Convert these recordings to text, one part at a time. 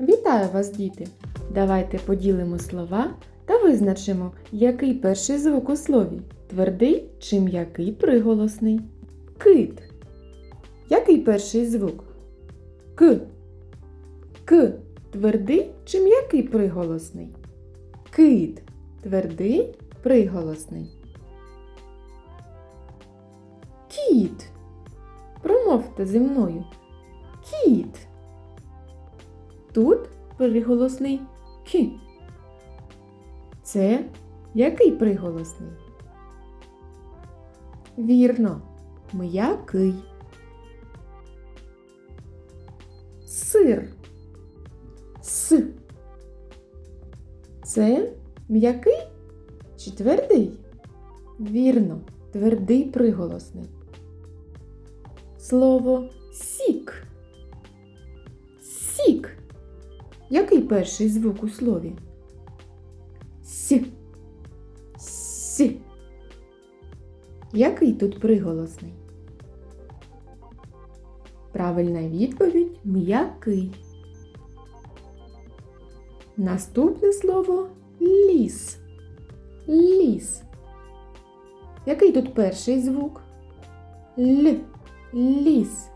Вітаю вас, діти! Давайте поділимо слова та визначимо, який перший звук у слові твердий чи м'який приголосний. Кит. Який перший звук? К. К. Твердий чи м'який приголосний? Кит. Твердий приголосний. Кіт. Промовте зі мною. Кіт. Тут приголосний К. Це який приголосний? Вірно, м'який. Сир. С. Це м'який чи твердий? Вірно, твердий приголосний. Слово. Сік. Який перший звук у слові? С. С. Який тут приголосний? Правильна відповідь м'який. Наступне слово ліс. Ліс. Який тут перший звук? Л. Ліс.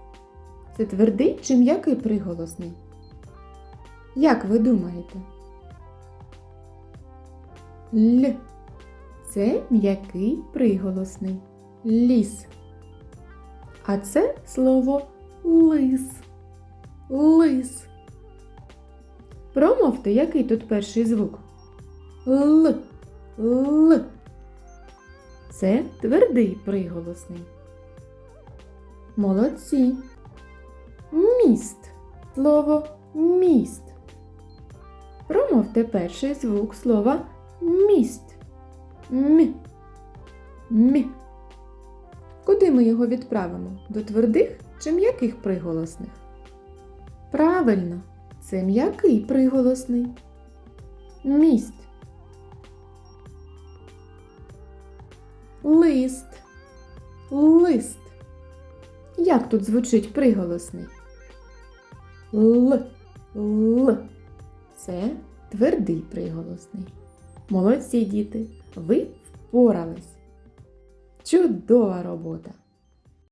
Це твердий чи м'який приголосний? Як ви думаєте? Л. Це м'який приголосний. Ліс. А це слово лис. Лис. Промовте, який тут перший звук? Л. Л. Це твердий приголосний. Молодці. Міст. Слово міст. Промовте перший звук слова міст. М. М. Куди ми його відправимо? До твердих чи м'яких приголосних? Правильно, це м'який приголосний. Міст. Лист. Лист. Як тут звучить приголосний? Л. Л. Це твердий приголосний. Молодці діти, ви впорались. Чудова робота!